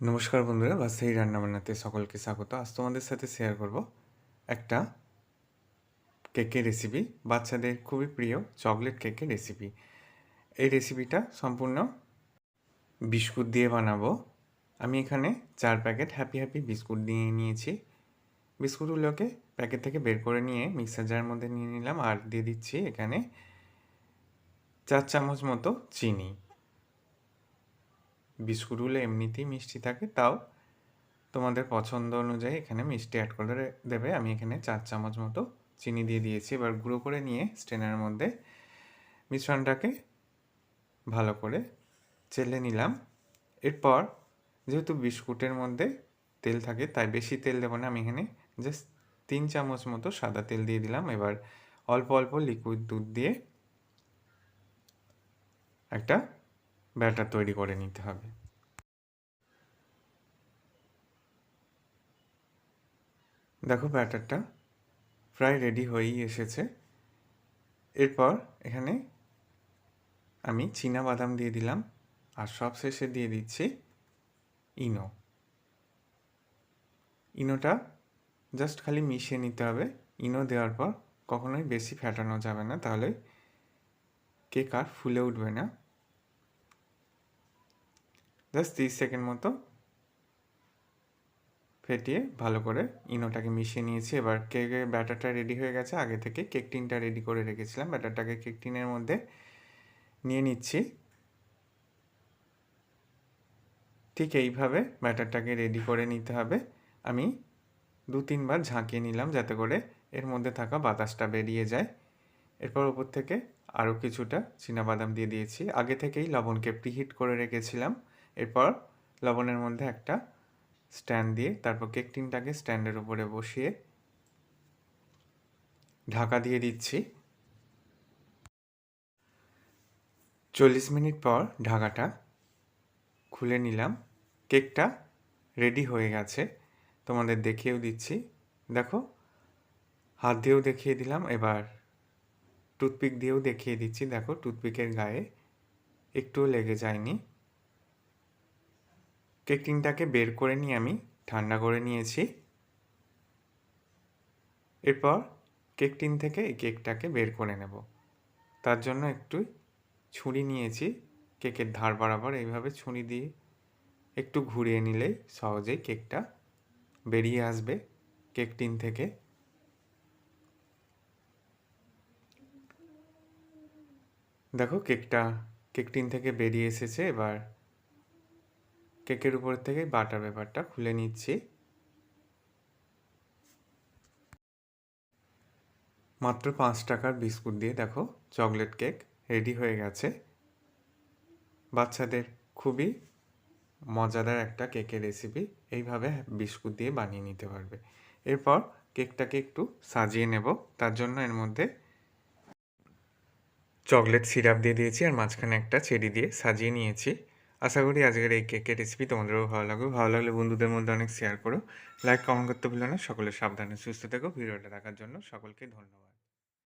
নমস্কার বন্ধুরা বাসাই রান্নাবান্নাতে সকলকে স্বাগত। আজ তোমাদের সাথে শেয়ার করব একটা কেকের রেসিপি বাচ্চাদের খুবই প্রিয় চকলেট কেকের রেসিপি এই রেসিপিটা সম্পূর্ণ বিস্কুট দিয়ে বানাবো। আমি এখানে চার প্যাকেট হ্যাপি হ্যাপি বিস্কুট নিয়ে নিয়েছি। বিস্কুটগুলোকে প্যাকেট থেকে বের করে নিয়ে মিক্সার জারের মধ্যে নিয়ে নিলাম। আর দিয়ে দিচ্ছি এখানে চার চামচ মতো চিনি। বিস্কুটগুলো এমনিতেই মিষ্টি থাকে, তাও তোমাদের পছন্দ অনুযায়ী এখানে মিষ্টি অ্যাড করে দেবে। আমি এখানে চার চামচ মতো চিনি দিয়ে দিয়েছি। এবার গুঁড়ো করে নিয়ে স্টেনের মধ্যে মিশ্রণটাকে ভালো করে চেলে নিলাম। এরপর যেহেতু বিস্কুটের মধ্যে তেল থাকে, তাই বেশি তেল দেবো না। আমি এখানে জাস্ট তিন চামচ মতো সাদা তেল দিয়ে দিলাম। এবার অল্প অল্প লিকুইড দুধ দিয়ে একটা ব্যাটার তৈরি করে নিতে হবে। দেখো ব্যাটারটা প্রায় রেডি হয়েই এসেছে। এরপর এখানে আমি চীনা বাদাম দিয়ে দিলাম আর সব শেষে দিয়ে দিচ্ছি ইনো। ইনোটা জাস্ট খালি মিশিয়ে নিতে হবে। ইনো দেওয়ার পর কখনোই বেশি ফেটানো যাবে না, তাহলে কেক আর ফুলে উঠবে না। জাস্ট তিরিশ সেকেন্ড মতো ফেটিয়ে ভালো করে ইনোটাকে মিশিয়ে নিয়েছি। এবার কেকের ব্যাটারটা রেডি হয়ে গেছে। আগে থেকে কেক টিনটা রেডি করে রেখেছিলাম। ব্যাটারটাকে কেক টিনের মধ্যে নিয়ে নিচ্ছি। ঠিক এইভাবে ব্যাটারটাকে রেডি করে নিতে হবে। আমি দু তিনবার ঝাঁকিয়ে নিলাম যাতে করে এর মধ্যে থাকা বাতাসটা বেরিয়ে যায়। এরপর ওপর থেকে আরও কিছুটা বাদাম দিয়ে দিয়েছি। আগে থেকেই লবণকে প্রিহিট করে রেখেছিলাম। এরপর লবণের মধ্যে একটা স্ট্যান্ড দিয়ে তারপর কেক টিনটাকে স্ট্যান্ডের উপরে বসিয়ে ঢাকা দিয়ে দিচ্ছি। চল্লিশ মিনিট পর ঢাকাটা খুলে নিলাম। কেকটা রেডি হয়ে গেছে। তোমাদের দেখিয়েও দিচ্ছি। দেখো, হাত দিয়েও দেখিয়ে দিলাম। এবার টুথপিক দিয়েও দেখিয়ে দিচ্ছি। দেখো, টুথপিকের গায়ে একটুও লেগে যায়নি। কেক টিনটাকে বের করে নিয়ে আমি ঠান্ডা করে নিয়েছি। এরপর কেক টিন থেকে এই কেকটাকে বের করে নেব। তার জন্য একটু ছুরি নিয়েছি। কেকের ধার বরাবর এইভাবে ছুরি দিয়ে একটু ঘুরিয়ে নিলেই সহজেই কেকটা বেরিয়ে আসবে কেক টিন থেকে। দেখো কেকটা কেক টিন থেকে বেরিয়ে এসেছে। এবার কেকের উপর থেকে বাটার পেপারটা খুলে নিচ্ছি। মাত্র পাঁচ টাকার বিস্কুট দিয়ে দেখো, চকলেট কেক রেডি হয়ে গেছে। বাচ্চাদের খুবই মজাদার একটা কেকের রেসিপি এইভাবে বিস্কুট দিয়ে বানিয়ে নিতে পারবে। এরপর কেকটাকে একটু সাজিয়ে নেব, তার জন্য এর মধ্যে চকলেট সিরাপ দিয়ে দিয়েছি আর মাঝখানে একটা চেরি দিয়ে সাজিয়ে নিয়েছি। আশা করি আজকের এই কেকের রেসিপি তোমাদেরও ভালো লাগবে। ভালো লাগলে বন্ধুদের মধ্যে অনেক শেয়ার করো। লাইক কমেন্ট করতে ভুলো না। সকলে সাবধানে সুস্থ থেকো। ভিডিওটা দেখার জন্য সকলকে ধন্যবাদ।